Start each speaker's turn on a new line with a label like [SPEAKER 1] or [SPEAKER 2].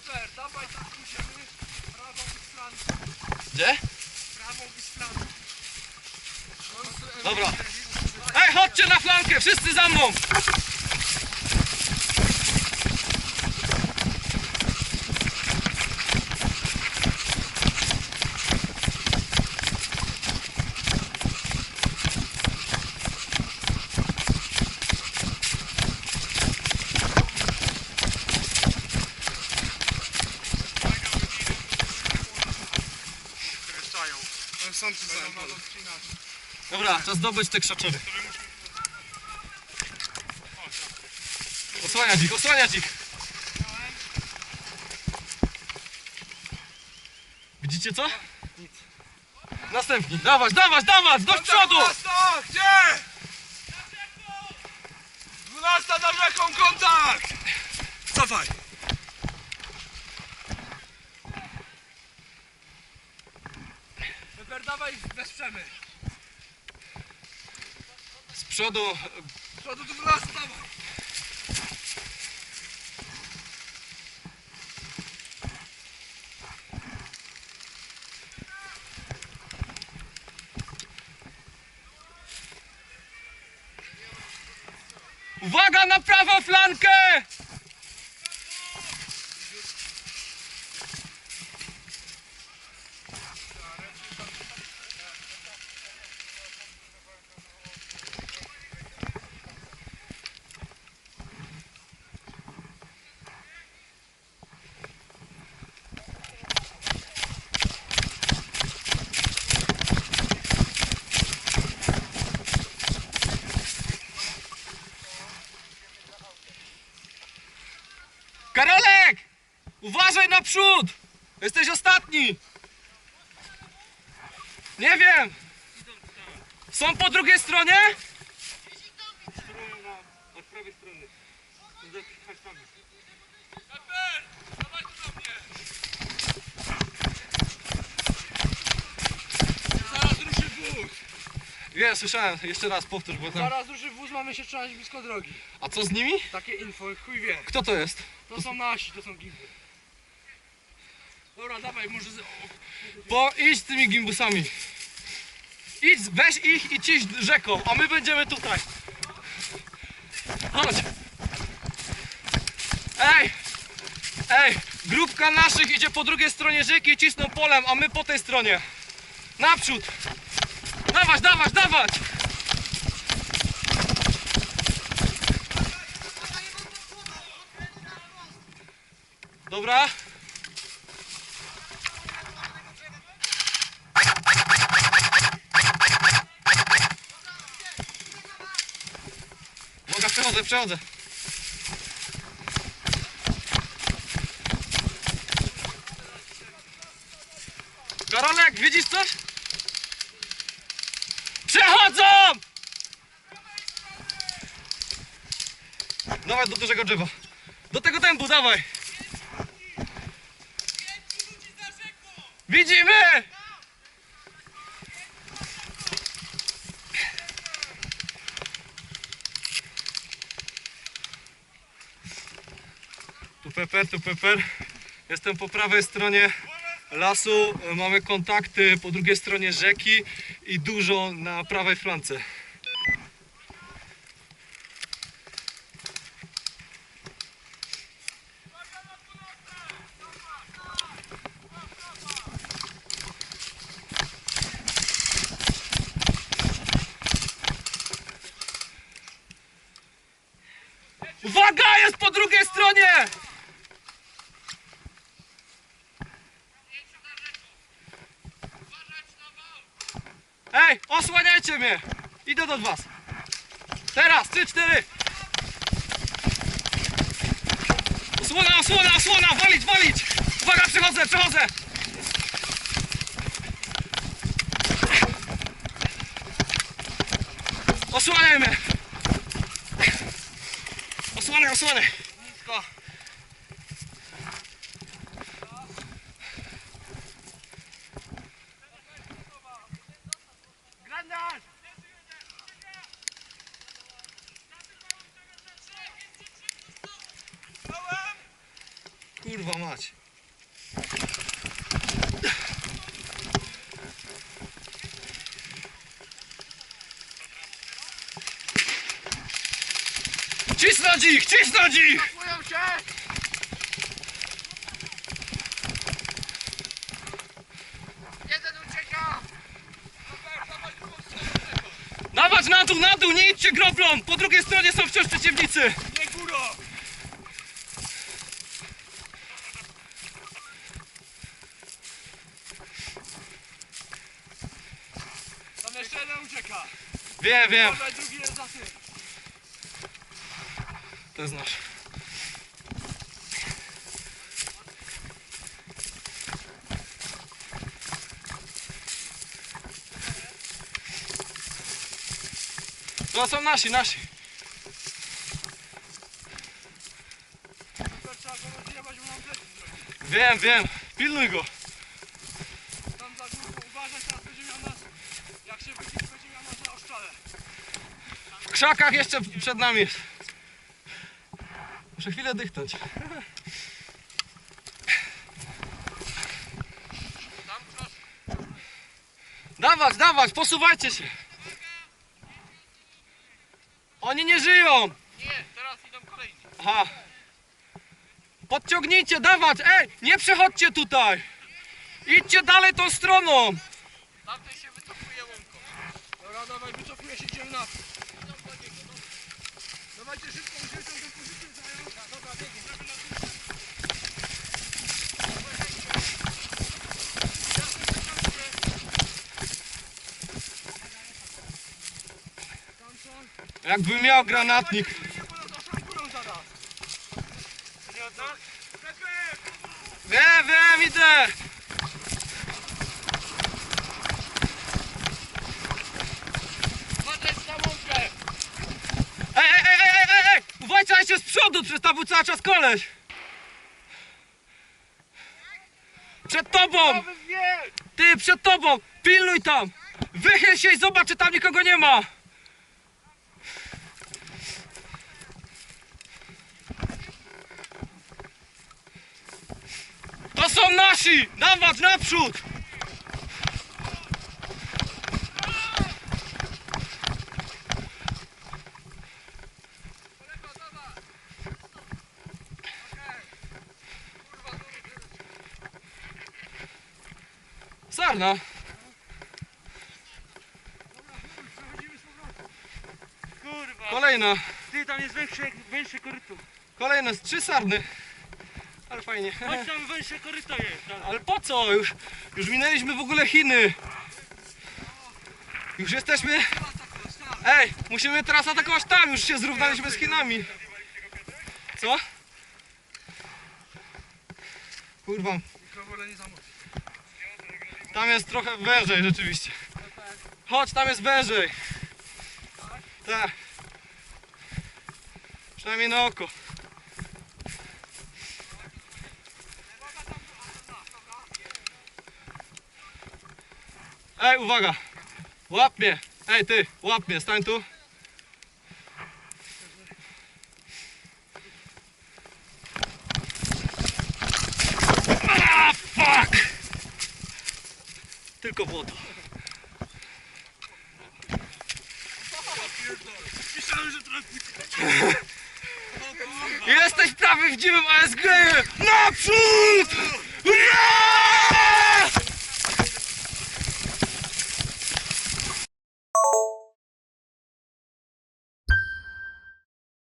[SPEAKER 1] Super, dawaj tak pójdziemy. Prawą i flankę.
[SPEAKER 2] Gdzie?
[SPEAKER 1] Prawą i flankę.
[SPEAKER 2] Dobra. Ej, chodźcie na flankę, wszyscy za mną!
[SPEAKER 1] Są tu za
[SPEAKER 2] Dobra, czas zdobyć te krzaczory. Osłaniać ich, osłaniać ich! Widzicie co? Nic. Następni, dawać, dawać, dawać, do przodu!
[SPEAKER 1] 12, gdzie? 12 nad rzeką, kontakt! Cofaj. Wyper, dawaj, wesprzemy.
[SPEAKER 2] Z przodu,
[SPEAKER 1] Z przodu do 12, dawaj.
[SPEAKER 2] uwaga na prawą flankę! Karolek! Uważaj naprzód! Jesteś ostatni! Nie wiem! Są po drugiej stronie? Od prawej strony. Wiem, słyszałem. Jeszcze raz powtórz, bo tam...
[SPEAKER 1] Zaraz ruszy wóz, mamy się trzymać blisko drogi.
[SPEAKER 2] A co z nimi?
[SPEAKER 1] Takie info, chuj wie.
[SPEAKER 2] Kto to jest?
[SPEAKER 1] To są nasi, to są gimby. Dobra, dawaj, może... Z...
[SPEAKER 2] Bo idź z tymi gimbusami. Idź, weź ich i ciś rzeką, a my będziemy tutaj. Chodź. Ej! Ej! Grupka naszych idzie po drugiej stronie rzeki i cisną polem, a my po tej stronie. Naprzód! Dawać, dawać, dawać! Dobra? Uwaga, przechodzę, przechodzę. Karolek, widzisz coś? Przechodzą! Dawaj do dużego drzewa. Do tego tempu, dawaj. Widzimy! Tu peper, tu peper. Jestem po prawej stronie lasu. Mamy kontakty po drugiej stronie rzeki i dużo na prawej flance. Uwaga, jest po drugiej stronie! Ej, osłaniajcie mnie! Idę do was. Teraz, trzy, cztery. Osłona, osłona, osłona, walić, walić! Uwaga, przechodzę, przechodzę! Osłaniaj mnie! osłonę, osłonę.
[SPEAKER 1] Nisko.
[SPEAKER 2] Kurwa mać. Cisnąć ich! Cisnąć ich! Dawać na dół, na dół, nie idźcie groblą! Po drugiej stronie są wciąż przeciwnicy!
[SPEAKER 1] Nie góro! Tam jeszcze jeden ucieka.
[SPEAKER 2] Wiem, wiem,
[SPEAKER 1] Dobra, drugi jest za tym.
[SPEAKER 2] To jest nasz. To są nasi, nasi. Wiem, wiem. Pilnuj go.
[SPEAKER 1] Tam za górką uważaj, teraz będzie miał nas. Jak się wyjdzie, będzie miał nas na oszczale.
[SPEAKER 2] W krzakach jeszcze przed nami jest. Muszę chwilę dychnąć. Dawać, dawać, posuwajcie się. Oni nie żyją.
[SPEAKER 1] Nie, teraz idą kolejni.
[SPEAKER 2] Aha. Podciągnijcie, dawać. Ej, nie przechodźcie tutaj. Idźcie dalej tą stroną.
[SPEAKER 1] Tamten się wycofuje łąką. Dobra, dawaj, wycofuje się, idziemy na Dawajcie szybko, musimy tą pozycję zająć. Dobra, biegnie.
[SPEAKER 2] Jakby miał granatnik. Wiem, wiem, idę.
[SPEAKER 1] Patrzeć na łąkę!
[SPEAKER 2] Ej, ej, ej, ej, ej, ej, ej. Uważajcie z przodu, przecież cały czas koleś. Przed tobą. Ty, przed tobą! Pilnuj tam! Wychyl się i zobacz, czy tam nikogo nie ma! To są nasi! Dawać naprzód!
[SPEAKER 1] Kolega, dawaj! Okej. Kurwa, dobra. Powrotem. Kurwa!
[SPEAKER 2] Kolejna!
[SPEAKER 1] Ty, tam jest węższe, węższe koryto.
[SPEAKER 2] Kolejne z trzy sarny! Ale fajnie.
[SPEAKER 1] Chodź tam węższe koryto jest.
[SPEAKER 2] Ale po co? Już, już minęliśmy w ogóle Chiny! Już jesteśmy... Ej, musimy teraz atakować tam, już się zrównaliśmy z Chinami. Co? Kurwa,
[SPEAKER 1] Mikrowole nie zamówić.
[SPEAKER 2] Tam jest trochę wężej rzeczywiście. Chodź, tam jest wężej. Tak. Przynajmniej na oko. Ej, uwaga! Łap mnie! Ej, ty, łap mnie, stań tu. tylko woda.
[SPEAKER 1] Myślałem, że teraz...
[SPEAKER 2] Jesteś prawy w dziwym ASG! Naprzód! Ura!